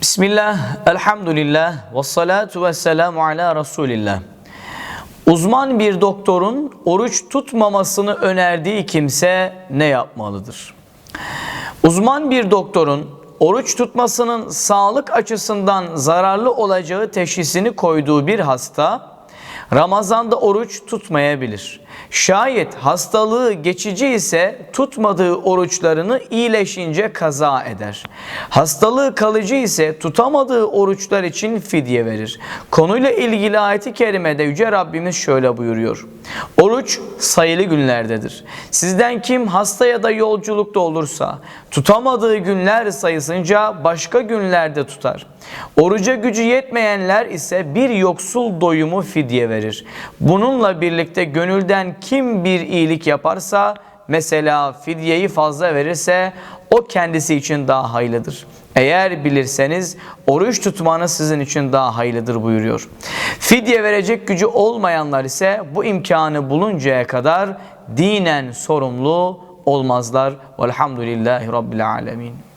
Bismillah, elhamdülillah, ve salatu ve selamu ala Resulillah. Uzman bir doktorun oruç tutmamasını önerdiği kimse ne yapmalıdır? Uzman bir doktorun oruç tutmasının sağlık açısından zararlı olacağı teşhisini koyduğu bir hasta Ramazanda oruç tutmayabilir. Şayet hastalığı geçici ise tutmadığı oruçlarını iyileşince kaza eder. Hastalığı kalıcı ise tutamadığı oruçlar için fidye verir. Konuyla ilgili ayeti kerimede Yüce Rabbimiz şöyle buyuruyor. Oruç sayılı günlerdedir. Sizden kim hasta ya da yolculukta olursa tutamadığı günler sayısınca başka günlerde tutar. Oruca gücü yetmeyenler ise bir yoksul doyumu fidye verir. Bununla birlikte gönülden kim bir iyilik yaparsa mesela fidyeyi fazla verirse o kendisi için daha hayırlıdır. Eğer bilirseniz oruç tutmanız sizin için daha hayırlıdır buyuruyor. Fidye verecek gücü olmayanlar ise bu imkanı buluncaya kadar dinen sorumlu olmazlar. Velhamdülillahi Rabbil Alemin.